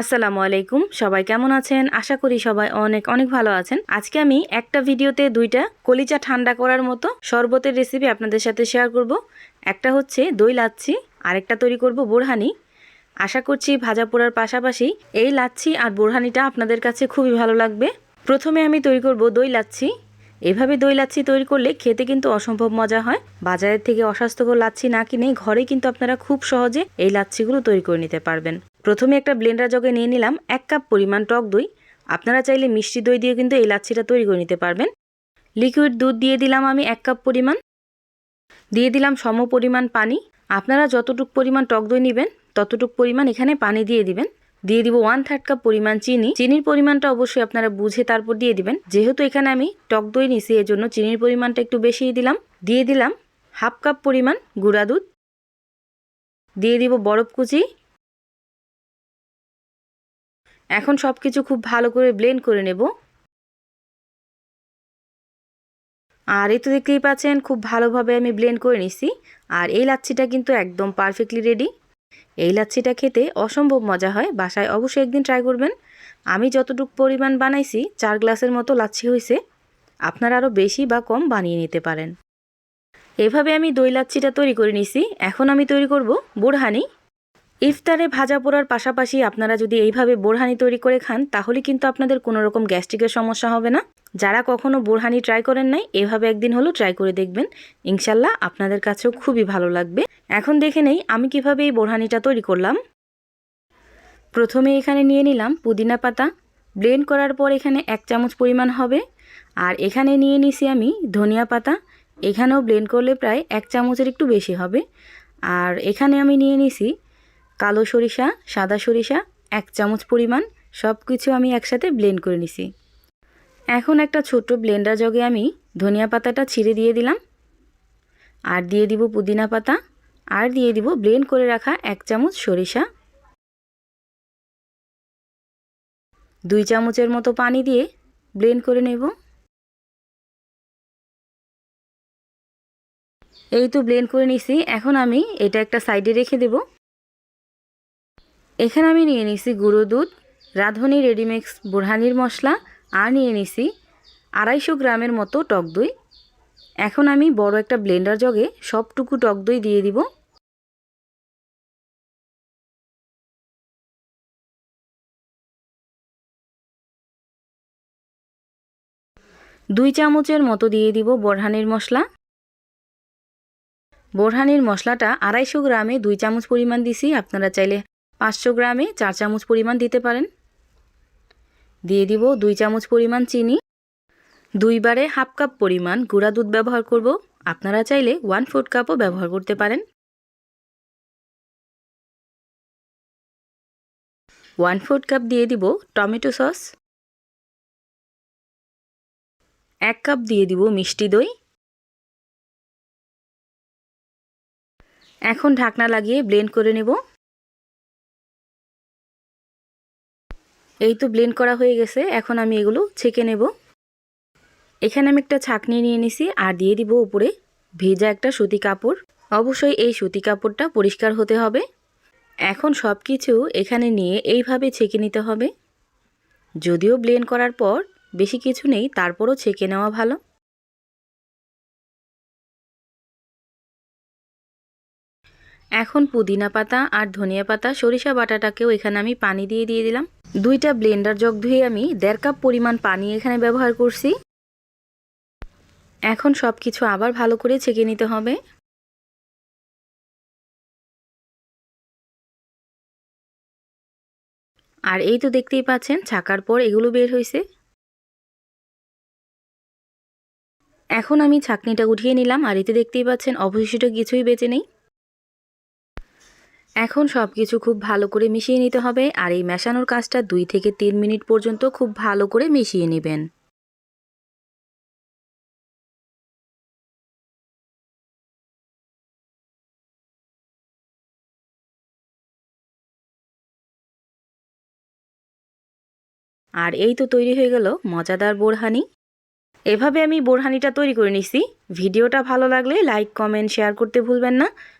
আসসালামু আলাইকুম। সবাই কেমন আছেন? আশা করি সবাই অনেক অনেক ভালো আছেন। আজকে আমি একটা ভিডিওতে দুইটা কলিচা ঠান্ডা করার মতো শরবতের রেসিপি আপনাদের সাথে শেয়ার করব। একটা হচ্ছে দই লাচ্ছি, আরেকটা তৈরি করব বোরহানি। আশা করছি ভাজা পোড়ার পাশাপাশি এই লাচ্ছি আর বোরহানিটা আপনাদের কাছে খুবই ভালো লাগবে। প্রথমে আমি তৈরি করব দই লাচ্ছি। এভাবে দই লাচ্ছি তৈরি করলে খেতে কিন্তু অসম্ভব মজা হয়। বাজারের থেকে অস্বাস্থ্যকর লাচ্ছি না কিনে ঘরে কিন্তু আপনারা খুব সহজে এই লাচ্ছিগুলো তৈরি করে নিতে পারবেন। প্রথমে একটা ব্লেন্ডার জগে নিয়ে নিলাম এক কাপ পরিমাণ টক দই। আপনারা চাইলে মিষ্টি দই দিয়ে কিন্তু এই লাচ্ছিটা তৈরি করে নিতে পারবেন। লিকুইড দুধ দিয়ে দিলাম আমি এক কাপ পরিমাণ। দিয়ে দিলাম সম পরিমাণ পানি। আপনারা যতটুক পরিমাণ টক দই নেবেন, ততটুক পরিমাণ এখানে পানি দিয়ে দিবেন। দিয়ে দিব ওয়ান থার্ড কাপ পরিমাণ চিনি। চিনির পরিমাণটা অবশ্যই আপনারা বুঝে তারপর দিয়ে দিবেন। যেহেতু এখানে আমি টক দই নিছি এর জন্য চিনির পরিমাণটা একটু বেশি দিলাম। দিয়ে দিলাম হাফ কাপ পরিমাণ গুঁড়া দুধ। দিয়ে দিব বরফ কুচি। এখন সব কিছু খুব ভালো করে ব্লেন্ড করে নেব। আর এই তো দেখতেই পাচ্ছেন, খুব ভালোভাবে আমি ব্লেন্ড করে নিছি। আর এই লাচ্ছিটা কিন্তু একদম পারফেক্টলি রেডি এই লাচ্ছিটা খেতে অসম্ভব মজা হয়, বাসায় অবশ্যই একদিন ট্রাই করবেন। আমি যতটুকু পরিমাণ বানাইছি, চার গ্লাসের মতো লাচ্ছি হয়েছে আপনারা আরও বেশি বা কম বানিয়ে নিতে পারেন। এভাবে আমি দই লাচ্ছিটা তৈরি করে নিছি। এখন আমি তৈরি করব বোরহানি। ইফতারে ভাজা পোড়ার পাশাপাশি আপনারা যদি এইভাবে বোরহানি তৈরি করে খান, তাহলে কিন্তু আপনাদের কোনো রকম গ্যাস্ট্রিকের সমস্যা হবে না। যারা কখনো বোরহানি ট্রাই করেন নাই, এভাবে একদিন হলো ট্রাই করে দেখবেন। ইনশাল্লাহ আপনাদের কাছেও খুবই ভালো লাগবে। এখন দেখে নেই আমি কীভাবে এই বোরহানিটা তৈরি করলাম। প্রথমে এখানে নিয়ে নিলাম পুদিনা পাতা। ব্লেন্ড করার পর এখানে এক চামচ পরিমাণ হবে। আর এখানে নিয়ে নিছি আমি ধনিয়া পাতা। এখানেও ব্লেন্ড করলে প্রায় এক চামচের একটু বেশি হবে। আর এখানে আমি নিয়ে নিছি কালো সরিষা, সাদা সরিষা, এক চামচ পরিমাণ সব কিছু আমি একসাথে ব্লেন্ড করে নিছি। এখন একটা ছোট্ট ব্লেন্ডার জগে আমি ধনিয়া পাতাটা ছিঁড়ে দিয়ে দিলাম। আর দিয়ে দিব পুদিনা পাতা। আর দিয়ে দিব ব্লেন্ড করে রাখা এক চামচ সরিষা। দুই চামচের মতো পানি দিয়ে ব্লেন্ড করে নেব। এই তো ব্লেন্ড করে নিছি। এখন আমি এটা একটা সাইডে রেখে দেব। এখানে আমি নিয়ে নিছি গুঁড়ো দুধ, রাঁধুনি রেডিমিক্স বুরহানির মশলা, আর নিয়ে নিছি আড়াইশো গ্রামের মতো টক দই। এখন আমি বড় একটা ব্লেন্ডার জগে সবটুকু টক দই দিয়ে দিব। দুই চামচের মতো দিয়ে দিব বোরহানির মশলা। বোরহানির মশলাটা আড়াইশো গ্রামে দুই চামচ পরিমাণ দিছি, আপনারা চাইলে পাঁচশো গ্রামে চার চামচ পরিমাণ দিতে পারেন। দিয়ে দিব দুই চামচ পরিমাণ চিনি। দুইবারে হাফ কাপ পরিমাণ গুঁড়া দুধ ব্যবহার করব। আপনারা চাইলে ওয়ান ফোর্থ কাপও ব্যবহার করতে পারেন। ওয়ান ফোর্থ কাপ দিয়ে দিব টমেটো সস। এক কাপ দিয়ে দিব মিষ্টি দই। এখন ঢাকনা লাগিয়ে ব্লেন্ড করে নেব। এই তো ব্লেন্ড করা হয়ে গেছে, এখন আমি এগুলো ছেঁকে নেব। এখানে আমি একটা ছাঁকনি নিয়ে নিছি আর দিয়ে দিব উপরে ভেজা একটা সুতি কাপড়। অবশ্যই এই সুতি কাপড়টা পরিষ্কার হতে হবে। এখন সব কিছু এখানে নিয়ে এইভাবে ছেঁকে নিতে হবে। যদিও ব্লেন্ড করার পর বেশি কিছু নেই, তারপরও ছেঁকে নেওয়া ভালো। এখন পুদিনা পাতা আর ধনিয়া পাতা, সরিষা বাটাটাকেও এখানে আমি পানি দিয়ে দিয়ে দিলাম। দুইটা ব্লেন্ডার জগ ধুয়ে আমি দেড় কাপ পরিমাণ পানি এখানে ব্যবহার করছি। এখন সব কিছু আবার ভালো করে ছেঁকে নিতে হবে। আর এই তো দেখতেই পাচ্ছেন, ছাকার পর এগুলো বের হয়েছে এখন আমি ছাকনিটা উঠিয়ে নিলাম, আর এতে দেখতেই পাচ্ছেন অবশিষ্ট কিছুই বেঁচে নেই। এখন সব কিছু খুব ভালো করে মিশিয়ে নিতে হবে আর এই মেশানোর কাজটা দুই থেকে তিন মিনিট পর্যন্ত খুব ভালো করে মিশিয়ে নেবেন। আর এই তো তৈরি হয়ে গেল মজাদার বোরহানি। এভাবে আমি বোরহানিটা তৈরি করে নিছি। ভিডিওটা ভালো লাগলে লাইক, কমেন্ট, শেয়ার করতে ভুলবেন না।